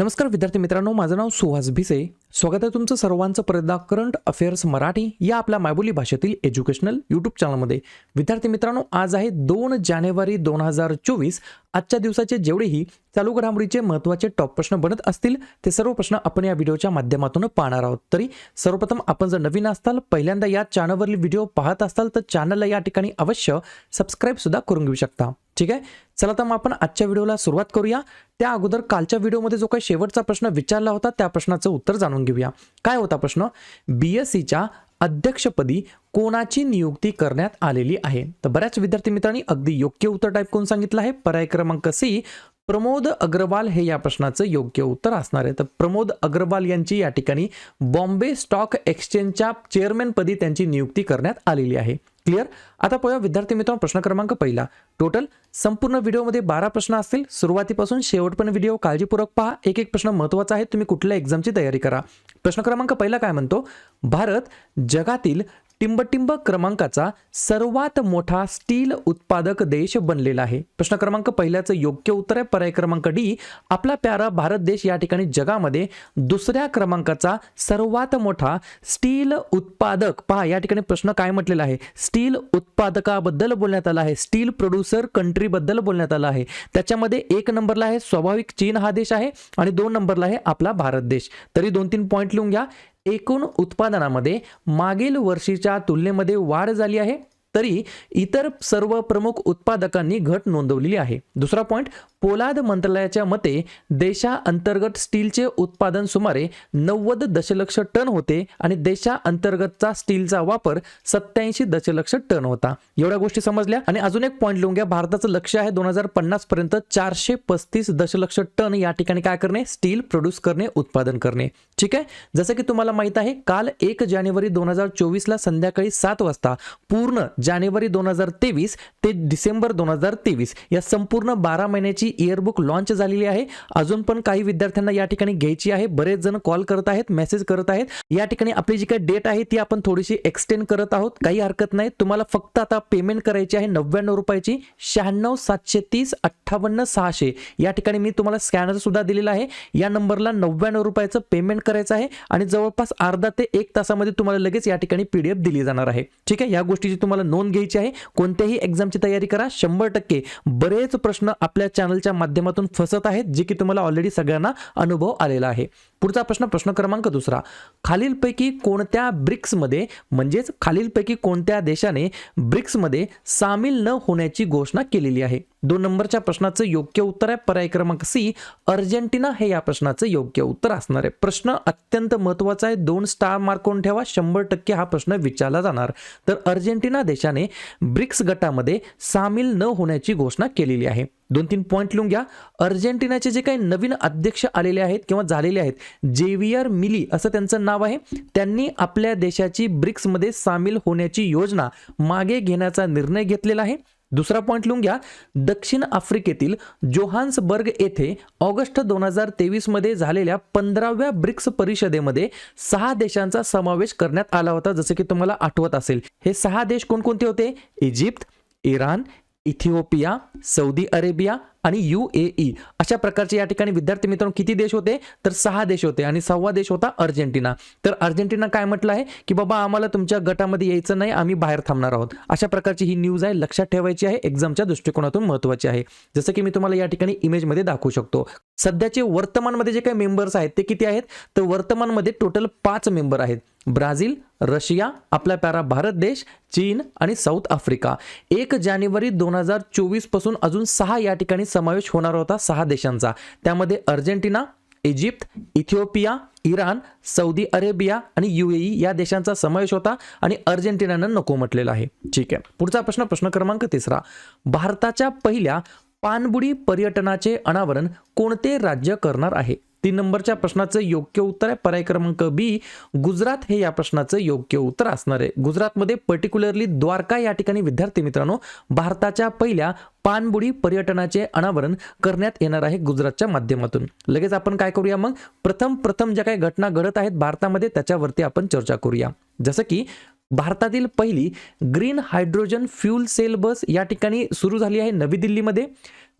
नमस्कार विद्यार्थी मित्रांनो माझं नाव सुहास भिसे. स्वागत आहे तुमचं सर्वांचं परदा करंट अफेअर्स मराठी या आपल्या मायबोली भाषेतील एज्युकेशनल यूट्यूब चॅनलमध्ये. विद्यार्थी मित्रांनो आज आहे दोन जानेवारी दोन हजार चोवीस. आजच्या दिवसाचे जेवढेही चालू घडामोडीचे महत्त्वाचे टॉप प्रश्न बनत असतील ते सर्व प्रश्न आपण या व्हिडिओच्या माध्यमातून पाहणार आहोत. तरी सर्वप्रथम आपण जर नवीन असताल पहिल्यांदा या चॅनलवरील व्हिडिओ पाहत असाल तर चॅनलला या ठिकाणी अवश्य सबस्क्राईबसुद्धा करून घेऊ शकता. ठीक आहे? चला तर मग आपण आजच्या व्हिडिओला सुरुवात करूया. त्या अगोदर कालच्या व्हिडिओमध्ये जो काही शेवटचा प्रश्न विचारला होता त्या प्रश्नाचं उत्तर जाणून जाणून घेऊया. काय होता प्रश्न? बी एस सीच्या अध्यक्षपदी कोणाची नियुक्ती करण्यात आलेली आहे? तर बऱ्याच विद्यार्थी मित्रांनी अगदी योग्य उत्तर टाईप करून सांगितलं आहे. पर्याय क्रमांक सी प्रमोद अग्रवाल हे या प्रश्नाचं योग्य उत्तर असणार आहे. तर प्रमोद अग्रवाल यांची या ठिकाणी बॉम्बे स्टॉक एक्सचेंजच्या चेअरमॅनपदी त्यांची नियुक्ती करण्यात आलेली आहे. क्लिअर आता पाहूया विद्यार्थी मित्रांनो प्रश्न क्रमांक पहिला. टोटल संपूर्ण व्हिडिओमध्ये बारा प्रश्न असतील. सुरुवातीपासून शेवटपर्यंत व्हिडिओ काळजीपूर्वक पहा. एक एक प्रश्न महत्त्वाचा आहे. तुम्ही कुठल्या एक्झामची तयारी करा. प्रश्न क्रमांक पहिला काय म्हणतो? भारत जगातील टिंबटिंब क्रमांकाचा सर्वात मोठा स्टील उत्पादक देश बनलेला आहे. प्रश्न क्रमांक पहिल्याचं योग्य उत्तर आहे. पर्याय क्रमांक डी आपला प्यारा भारत देश या ठिकाणी जगामध्ये दुसऱ्या क्रमांकाचा सर्वात मोठा स्टील उत्पादक. पहा या ठिकाणी प्रश्न काय म्हटलेला आहे? स्टील उत्पादकाबद्दल बोलण्यात आला आहे. स्टील प्रोड्युसर कंट्रीबद्दल बोलण्यात आला आहे. त्याच्यामध्ये एक नंबरला आहे स्वाभाविक चीन हा देश आहे आणि दोन नंबरला आहे आपला भारत देश. तरी दोन तीन पॉईंट लिहून घ्या. एकूण उत्पादनामध्ये मागील वर्षीच्या तुलनेमध्ये वाढ झाली आहे. तरी इतर सर्व प्रमुख उत्पादकांनी घट नोंदवलेली आहे. दुसरा पॉईंट पोलाद मंत्रालयाच्या मते देशाअंतर्गत स्टीलचे उत्पादन सुमारे नव्वद दशलक्ष टन होते आणि देशाअंतर्गतचा स्टीलचा वापर सत्याऐंशी दशलक्ष टन होता. एवढ्या गोष्टी समजल्या. आणि अजून एक पॉईंट लिहून घ्या. भारताचं लक्ष आहे दोन हजार पन्नास पर्यंत चारशे पस्तीस दशलक्ष टन या ठिकाणी काय करणे? स्टील प्रोड्यूस करणे उत्पादन करणे. ठीक आहे? जसं की तुम्हाला माहीत आहे काल एक जानेवारी दोन हजार चोवीसला संध्याकाळी सात वाजता पूर्ण जानेवारी दोन हजार तेवीस ते डिसेंबर दोन हजार तेवीस या संपूर्ण बारा महिन्याची इयरबुक लॉन्च झालेली आहे. अजून पण काही विद्यार्थ्यांना या ठिकाणी घ्यायची आहे. बरेच जण कॉल करत आहेत मेसेज करत आहेत. या ठिकाणी आपली जी काही डेट आहे ती आपण थोडीशी एक्सटेंड करत आहोत. काही हरकत नाही. तुम्हाला फक्त आता पेमेंट करायची आहे नव्याण्णव रुपयाची. शहाण्णव सातशे तीस अठ्ठावन्न सहाशे. या ठिकाणी मी तुम्हाला स्कॅनर सुद्धा दिलेला आहे. या नंबरला नव्याण्णव रुपयाचं पेमेंट करायचं आहे आणि जवळपास अर्धा ते एक तासामध्ये तुम्हाला लगेच या ठिकाणी पीडीएफ दिली जाणार आहे. ठीक आहे? या गोष्टीची तुम्हाला नोंद घ्यायची आहे. कोणत्याही एक्झामची तयारी करा. शंभर टक्के बरेच प्रश्न आपल्या चॅनलच्या माध्यमातून फसत आहेत जे की तुम्हाला ऑलरेडी सगळ्यांना अनुभव आलेला आहे. पुढचा प्रश्न प्रश्न क्रमांक दुसरा. खालीलपैकी कोणत्या ब्रिक्समध्ये म्हणजेच खालीलपैकी कोणत्या देशाने ब्रिक्समध्ये सामील न होण्याची घोषणा केलेली आहे? दोन नंबरच्या प्रश्नाचं योग्य उत्तर आहे. पर्याय क्रमांक सी अर्जेंटिना हे या प्रश्नाचं योग्य उत्तर असणार आहे. प्रश्न अत्यंत महत्त्वाचा आहे. दोन स्टार मार्क करून ठेवा. शंभर टक्के हा प्रश्न विचारला जाणार. तर अर्जेंटिना देशाने ब्रिक्स गटामध्ये सामील न होण्याची घोषणा केलेली आहे. दोन तीन पॉईंट लिहून घ्या. अर्जेंटिनाचे जे काही नवीन अध्यक्ष आलेले आहेत किंवा झालेले आहेत जेवियर मिली असं त्यांचं नाव आहे. त्यांनी आपल्या देशाची ब्रिक्समध्ये सामील होण्याची योजना मागे घेण्याचा निर्णय घेतलेला आहे. दुसरा पॉईंट लिहून घ्या. दक्षिण आफ्रिकेतील जोहान्सबर्ग येथे ऑगस्ट दोन हजार तेवीसमध्ये झालेल्या पंधराव्या ब्रिक्स परिषदेमध्ये सहा देशांचा समावेश करण्यात आला होता जसं की तुम्हाला आठवत असेल. हे सहा देश कोणकोणते होते? Egypt Iran Ethiopia Saudi Arabia आणि यू ए ई अशा प्रकारचे या ठिकाणी विद्यार्थी मित्रांनो किती देश होते? तर सहा देश होते आणि सहावा देश होता अर्जेंटिना. तर अर्जेंटिना काय म्हटलं आहे? की बाबा आम्हाला तुमच्या गटामध्ये यायचं नाही आम्ही बाहेर थांबणार आहोत. अशा प्रकारची ही न्यूज आहे लक्षात ठेवायची आहे एक्झामच्या दृष्टिकोनातून महत्वाची आहे. जसं की मी तुम्हाला या ठिकाणी इमेजमध्ये दाखवू शकतो. सध्याचे वर्तमानमध्ये जे काही मेंबर्स आहेत ते किती आहेत? तर वर्तमानमध्ये टोटल पाच मेंबर आहेत. ब्राझील रशिया आपला प्यारा भारत देश चीन आणि साऊथ आफ्रिका. एक जानेवारी दोन हजार चोवीसपासून अजून सहा या ठिकाणी समावेश होणार होता सहा देशांचा. त्यामध्ये Argentina Egypt Ethiopia Iran Saudi Arabia आणि युएई या देशांचा समावेश होता आणि अर्जेंटिनानं नको म्हटलेला आहे. ठीक आहे. पुढचा प्रश्न प्रश्न क्रमांक तिसरा. भारताच्या पहिल्या पाणबुडी पर्यटनाचे अनावरण कोणते राज्य करणार आहे? तीन नंबरच्या प्रश्नाचं योग्य उत्तर आहे. पर्याय क्रमांक बी गुजरात हे या प्रश्नाचं योग्य उत्तर असणार आहे. गुजरातमध्ये पर्टिक्युलरली द्वारका या ठिकाणी विद्यार्थी मित्रांनो भारताच्या पहिल्या पाणबुडी पर्यटनाचे अनावरण करण्यात येणार आहे गुजरातच्या माध्यमातून. लगेच आपण काय करूया मग? प्रथम प्रथम ज्या काही घटना घडत आहेत भारतामध्ये त्याच्यावरती आपण चर्चा करूया. जसं की भारतातील पहिली green hydrogen fuel cell bus या ठिकाणी सुरू झाली आहे नवी दिल्लीमध्ये.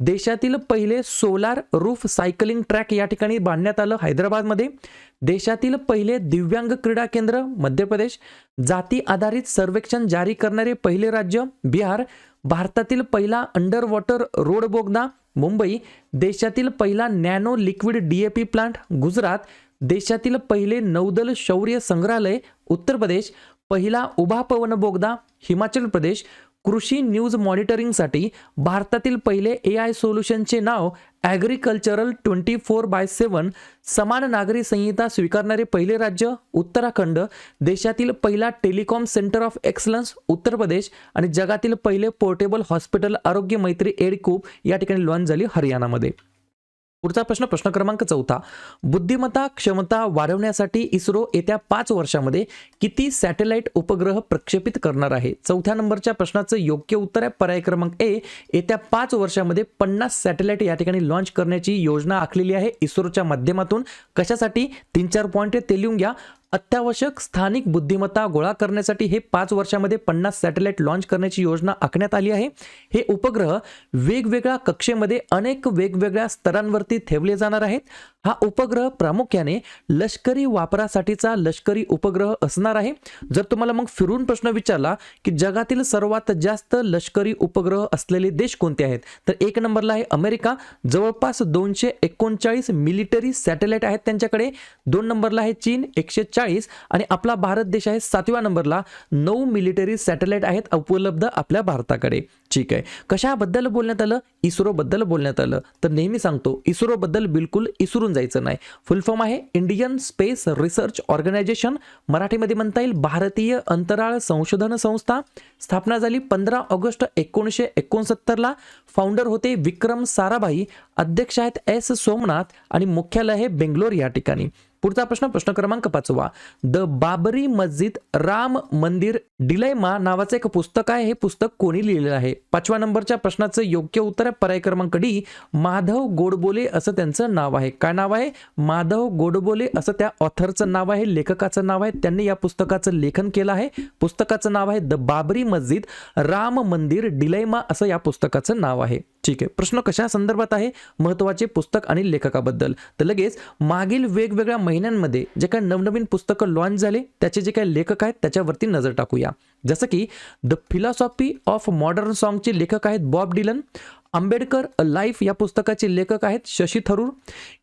देशातील पहिले सोलार रूफ सायकलिंग ट्रॅक या ठिकाणी बांधण्यात आलं हैदराबादमध्ये. देशातील पहिले दिव्यांग क्रीडा केंद्र मध्य प्रदेश. जाती आधारित सर्वेक्षण जारी करणारे पहिले राज्य बिहार. भारतातील पहिला अंडर वॉटर रोड बोगदा मुंबई. देशातील पहिला nano liquid DAP plant Gujarat. देशातील पहिले नौदल शौर्य संग्रहालय उत्तर प्रदेश. पहिला उभा पवन बोगदा हिमाचल प्रदेश. कृषी न्यूज मॉनिटरिंगसाठी भारतातील पहिले ए आय सोल्युशनचे नाव agricultural twenty four by seven समान नागरी संहिता स्वीकारणारे पहिले राज्य उत्तराखंड देशातील पहिला telecom centre of excellence Uttar Pradesh आणि जगातील पहिले पोर्टेबल हॉस्पिटल आरोग्य मैत्री एडकूप या ठिकाणी लॉन्च झाली हरियाणामध्ये. पुढचा प्रश्न प्रश्न क्रमांक चौथा. बुद्धिमत्ता क्षमता वाढवण्यासाठी इस्रो येत्या पाच वर्षामध्ये किती सॅटेलाइट उपग्रह प्रक्षेपित करणार आहे? चौथ्या नंबरच्या प्रश्नाचं योग्य उत्तर आहे पर्याय क्रमांक ए. येत्या पाच वर्षामध्ये पन्नास सॅटेलाइट या ठिकाणी लॉन्च करण्याची योजना आखलेली आहे. इस्रोच्या माध्यमातून कशासाठी? तीन चार पॉईंट ते लिहून घ्या. अत्यावश्यक स्थानिक बुद्धिमत्ता गोळा करण्यासाठी हे पाच वर्षामध्ये पन्नास सॅटेलाइट लॉन्च करण्याची योजना आखण्यात आली आहे. हे उपग्रह वेगवेगळ्या कक्षेमध्ये अनेक वेगवेगळ्या स्तरांवरती ठेवले जाणार आहेत. हा उपग्रह प्रामुख्याने लष्करी वापरासाठीचा लष्करी उपग्रह असणार आहे. जर तुम्हाला मग फिरून प्रश्न विचारला की जगातील सर्वात जास्त लष्करी उपग्रह असलेले देश कोणते आहेत? तर एक नंबरला आहे अमेरिका. जवळपास दोनशे एकोणचाळीस मिलिटरी सॅटेलाइट आहेत त्यांच्याकडे. दोन नंबरला आहे चीन. एकशे चाळीस आणि आपला भारत देश आहे सातव्या नंबरला. नऊ मिलिटरी सॅटेलाइट आहेत उपलब्ध आपल्या भारताकडे. ठीक आहे. कशाबद्दल बोलण्यात आलं? इस्रोबद्दल बोलण्यात आलं. तर नेहमी सांगतो इस्रोबद्दल बिलकुल इसरून जायचं नाही. फुल फॉर्म आहे इंडियन स्पेस रिसर्च ऑर्गनायझेशन मराठीमध्ये म्हणता येईल भारतीय अंतराळ संशोधन संस्था. स्थापना झाली पंधरा ऑगस्ट एकोणीसशे एकोणसत्तरला. फाउंडर होते विक्रम साराभाई. अध्यक्ष आहेत एस सोमनाथ आणि मुख्यालय आहे बेंगलोर या ठिकाणी. पुढचा प्रश्न प्रश्न क्रमांक पाचवा. द बाबरी मस्जिद राम मंदिर डिलेमा नावाचं एक पुस्तक आहे. हे पुस्तक कोणी लिहिलेलं आहे? पाचव्या नंबरच्या प्रश्नाचं योग्य उत्तर आहे पर्याय क्रमांक डी माधव गोडबोले असं त्यांचं नाव आहे. काय नाव आहे? माधव गोडबोले असं त्या ऑथरचं नाव आहे. लेखकाचं नाव आहे. त्यांनी या पुस्तकाचं लेखन केलं आहे. पुस्तकाचं नाव आहे द बाबरी मस्जिद. राम मंदिर डिलेमा असं या पुस्तकाचं नाव आहे. ठीक आहे. प्रश्न कशा संदर्भात आहे? महत्त्वाचे पुस्तक आणि लेखकाबद्दल. तर लगेच मागील वेगवेगळ्या महिन्यांमध्ये जे काही नवनवीन पुस्तकं लॉन्च झाले त्याचे जे काही लेखक आहेत त्याच्यावरती नजर टाकूया. जसं की द फिलॉसॉफी ऑफ मॉडर्न सॉन्गचे लेखक आहेत Bob Dylan Ambedkar a life या पुस्तकाचे लेखक आहेत Shashi Tharoor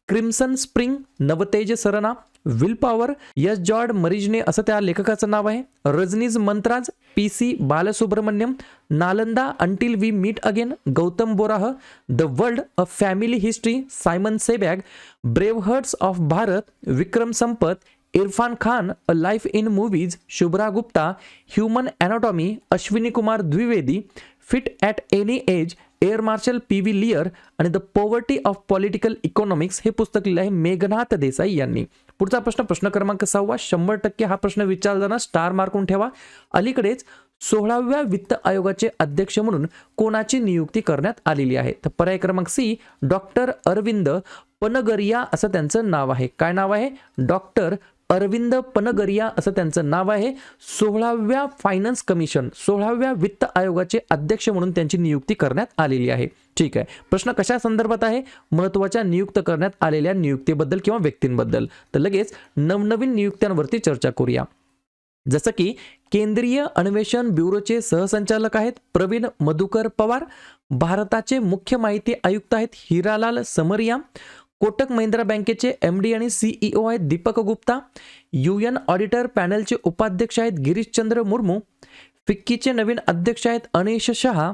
crimson spring Navtej Sarna will power yes जॉर्ड मरिजने असं त्या लेखकाचं नाव आहे. Rajini's mantras P C Balasubramaniam Nalanda until we meet again Gautam Borah the world a family history Simon Sebag brave hearts of Bharat Vikram Sampath Irfan Khan a life in movies Shubhra Gupta human anatomy Ashwini Kumar Dwivedi fit at any age air marshal P V Iyer आणि the poverty of political economics हे पुस्तक लिहिलं आहे मेघनाथ देसाई यांनी. पुढचा प्रश्न प्रश्न क्रमांक सहावा शंभर टक्के हा प्रश्न विचारताना स्टार मार्कून ठेवा. अलीकडेच सोळाव्या वित्त आयोगाचे अध्यक्ष म्हणून कोणाची नियुक्ती करण्यात आलेली आहे? तर पर्याय क्रमांक सी डॉक्टर अरविंद पनगरिया असं त्यांचं नाव आहे. काय नाव आहे? डॉक्टर अरविंद पनगरिया असं त्यांचं नाव आहे. सोळाव्या फायनान्स कमिशन सोळाव्या वित्त आयोगाचे अध्यक्ष म्हणून त्यांची नियुक्ती करण्यात आलेली आहे. ठीक आहे. प्रश्न कशा संदर्भात आहे? महत्त्वाच्या नियुक्त करण्यात आलेल्या नियुक्तीबद्दल किंवा व्यक्तींबद्दल. तर लगेच नवनवीन नियुक्त्यांवरती चर्चा करूया. जसं की केंद्रीय अन्वेषण ब्युरोचे सहसंचालक आहेत प्रवीण मधुकर पवार. भारताचे मुख्य माहिती आयुक्त आहेत हिरालाल समरिया. कोटक महिंद्रा बँकेचे एम डी आणि सीईओ आहेत Deepak Gupta U N auditor पॅनलचे उपाध्यक्ष आहेत गिरीशचंद्र मुर्मू फिक्कीचे नवीन अध्यक्ष आहेत अनिश शहा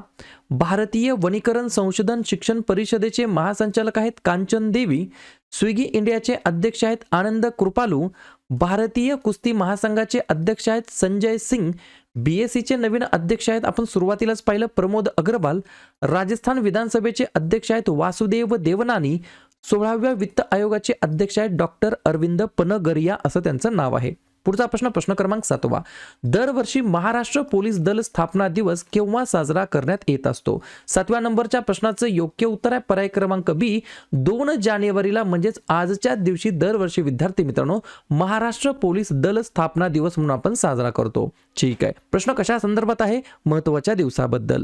भारतीय वनीकरण संशोधन शिक्षण परिषदेचे महासंचालक आहेत कांचन देवी स्विगी इंडियाचे अध्यक्ष आहेत आनंद कृपालू भारतीय कुस्ती महासंघाचे अध्यक्ष आहेत संजय सिंग बी एस सीचे नवीन अध्यक्ष आहेत आपण सुरुवातीलाच पाहिलं प्रमोद अग्रवाल राजस्थान विधानसभेचे अध्यक्ष आहेत वासुदेव देवनानी सोळाव्या वित्त आयोगाचे अध्यक्ष आहेत डॉक्टर अरविंद पनगरिया असं त्यांचं नाव आहे. पुढचा प्रश्न प्रश्न क्रमांक सातवा. दरवर्षी महाराष्ट्र पोलीस दल स्थापना दिवस केव्हा साजरा करण्यात येत असतो? सातव्या नंबरच्या प्रश्नाचं योग्य उत्तर आहे पर्याय क्रमांक बी. दोन जानेवारीला म्हणजेच आजच्या दिवशी दरवर्षी विद्यार्थी मित्रांनो महाराष्ट्र पोलीस दल स्थापना दिवस म्हणून आपण साजरा करतो. ठीक आहे. प्रश्न कशा संदर्भात आहे? महत्त्वाच्या दिवसाबद्दल.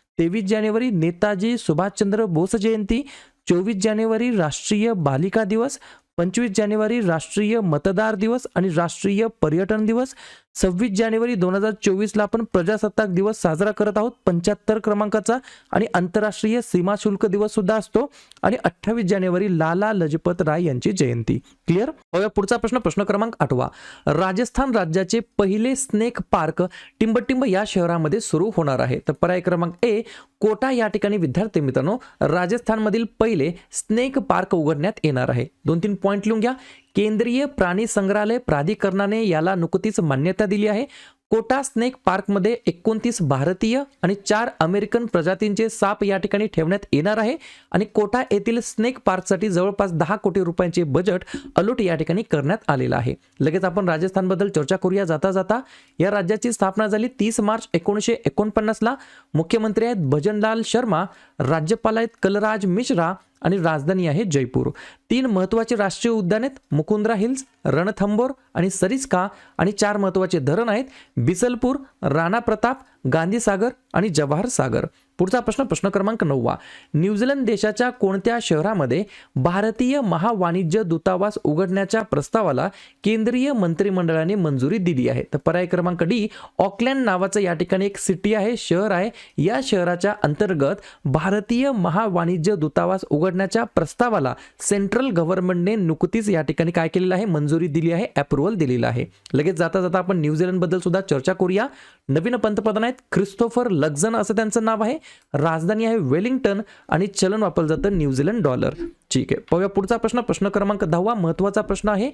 तेवीस जानेवारी नेताजी सुभाषचंद्र बोस जयंती चोवीस जानेवारी राष्ट्रीय बालिका दिवस पंचवीस जानेवारी राष्ट्रीय मतदार दिवस आणि राष्ट्रीय पर्यटन दिवस सव्वीस जानेवारी दोन हजार चोवीसला आपण प्रजासत्ताक दिवस साजरा करत आहोत. पंच्याहत्तर क्रमांकाचा आणि आंतरराष्ट्रीय सीमा शुल्क दिवस सुद्धा असतो. आणि अठ्ठावीस जानेवारी लाला लजपत राय यांची जयंती. क्लिअर पुढचा प्रश्न. प्रश्न क्रमांक आठवा. राजस्थान राज्याचे पहिले स्नेक पार्क टिंबटिंब या शहरामध्ये सुरू होणार आहे. तर पर्याय क्रमांक ए कोटा या ठिकाणी विद्यार्थी मित्रांनो राजस्थानमधील पहिले स्नेक पार्क उघडण्यात येणार आहे. दोन तीन पॉईंट लिहून घ्या. केंद्रीय प्राणी संग्रहालय प्राधिकरणाने याला नुकतीच मान्यता दिली आहे. कोटा स्नेक पार्कमध्ये एकोणतीस भारतीय आणि चार अमेरिकन प्रजातींचे साप या ठिकाणी ठेवण्यात येणार आहे आणि कोटा येथील स्नेक पार्कसाठी जवळपास दहा कोटी रुपयांचे बजेट अलूट या ठिकाणी करण्यात आलेलं आहे. लगेच आपण राजस्थानबद्दल चर्चा करूया. जाता जाता या राज्याची स्थापना झाली तीस मार्च एकोणीसशे एकोणपन्नासला. मुख्यमंत्री आहेत भजनलाल शर्मा राज्यपाल आहेत कलराज मिश्रा आणि राजधानी आहे जयपूर. तीन महत्त्वाचे राष्ट्रीय उद्यान आहेत मुकुंद्रा हिल्स रणथंबोर आणि सरिस्का. आणि चार महत्त्वाचे धरण आहेत बिसलपूर राणा प्रताप गांधी सागर आणि जवाहर सागर. पुढचा प्रश्न प्रश्न क्रमांक नववा. न्यूझीलंड देशाच्या कोणत्या शहरामध्ये भारतीय महावाणिज्य दूतावास उघडण्याच्या प्रस्तावाला केंद्रीय मंत्रिमंडळाने मंजुरी दिली आहे? तर पर्याय क्रमांक डी ऑकलँड नावाचं या ठिकाणी एक सिटी आहे शहर आहे. या शहराच्या अंतर्गत भारतीय महावाणिज्य दूतावास उघडण्याच्या प्रस्तावाला सेंट्रल गव्हर्नमेंटने नुकतीच या ठिकाणी काय केलेलं आहे? मंजुरी दिली आहे अप्रुव्हल दिलेलं आहे. लगेच जाता जाता आपण न्यूझीलंडबद्दल सुद्धा चर्चा करूया. नवीन पंतप्रधान आहेत. क्रिस्तोफर लक्झन असं त्यांचं नाव आहे. राजधानी आहे वेलिंग्टन आणि चलन वापरलं जातं न्यूझीलंड डॉलर. ठीक आहे. पाहूया पुढचा प्रश्न. प्रश्न क्रमांक दहावा महत्त्वाचा प्रश्न आहे.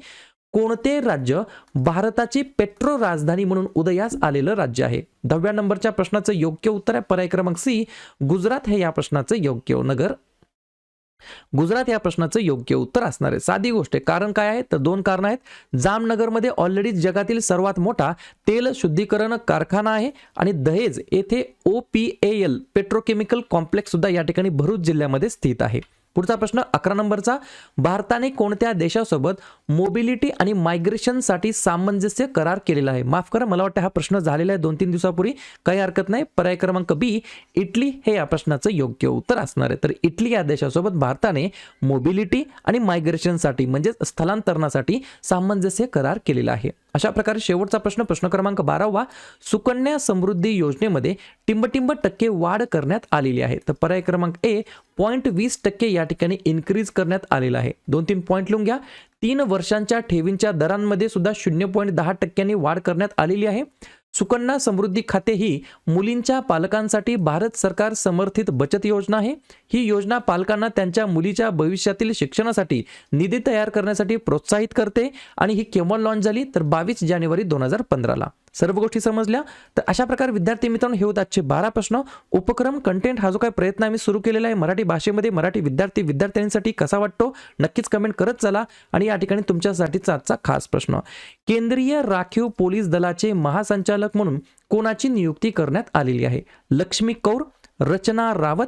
कोणते राज्य भारताची पेट्रो राजधानी म्हणून उदयास आलेलं राज्य आहे? दहाव्या नंबरच्या प्रश्नाचं योग्य उत्तर आहे. पर्याय क्रमांक सी गुजरात हे या प्रश्नाचं योग्य. नगर गुजरात या प्रश्नाचं योग्य उत्तर असणार आहे. साधी गोष्ट आहे. कारण काय आहे? तर दोन कारण आहेत. जामनगरमध्ये ऑलरेडी जगातील सर्वात मोठा तेल शुद्धीकरण कारखाना आहे आणि दहेज येथे O P A L petrochemical complex सुद्धा या ठिकाणी भरूच जिल्ह्यामध्ये स्थित आहे. पुढचा प्रश्न अकरा नंबरचा. भारताने कोणत्या देशासोबत मोबिलिटी आणि मायग्रेशनसाठी सामंजस्य करार केलेला आहे? माफ करा मला वाटतं हा प्रश्न झालेला आहे दोन तीन दिवसापूर्वी. काही हरकत नाही. पर्याय क्रमांक बी इटली हे या प्रश्नाचं योग्य उत्तर असणार आहे. तर इटली या देशासोबत भारताने मोबिलिटी आणि मायग्रेशनसाठी म्हणजेच स्थलांतरणासाठी सामंजस्य करार केलेला आहे. अशा प्रकारे शेवटचा प्रश्न प्रश्न क्रमांक बारावा सुकन्या समृद्धी योजनेमध्ये टिंबटिंब टक्के वाढ करण्यात आलेली आहे. तर पर्याय क्रमांक ए पॉईंट वीस टक्के या ठिकाणी इन्क्रीज करण्यात आलेला आहे. दोन तीन पॉईंट लिहून घ्या. तीन वर्षांच्या ठेवींच्या दरांमध्ये सुद्धा शून्य पॉईंट दहा टक्क्यांनी वाढ करण्यात आलेली आहे. सुकन्या समृद्धी खाते ही मुलींच्या पालकांसाठी भारत सरकार समर्थित बचत योजना आहे. ही योजना पालकांना त्यांच्या मुलीच्या भविष्यातील शिक्षणासाठी निधी तयार करण्यासाठी प्रोत्साहित करते आणि ही केव्हा लॉन्च झाली तर बावीस जानेवारी दोन हजार पंधराला. सर्व गोष्टी समजल्या. तर अशा प्रकारे विद्यार्थी मित्रांनो हे होत आजचे बारा प्रश्न. उपक्रम कंटेंट हा जो काही प्रयत्न आम्ही सुरू केलेला आहे मराठी भाषेमध्ये मराठी विद्यार्थी विद्यार्थ्यांसाठी कसा वाटतो? नक्कीच कमेंट करत चला. आणि या ठिकाणी तुमच्यासाठीचा आजचा खास प्रश्न. केंद्रीय राखीव पोलीस दलाचे महासंचालक म्हणून कोणाची नियुक्ती करण्यात आलेली आहे? लक्ष्मी कौर रचना रावत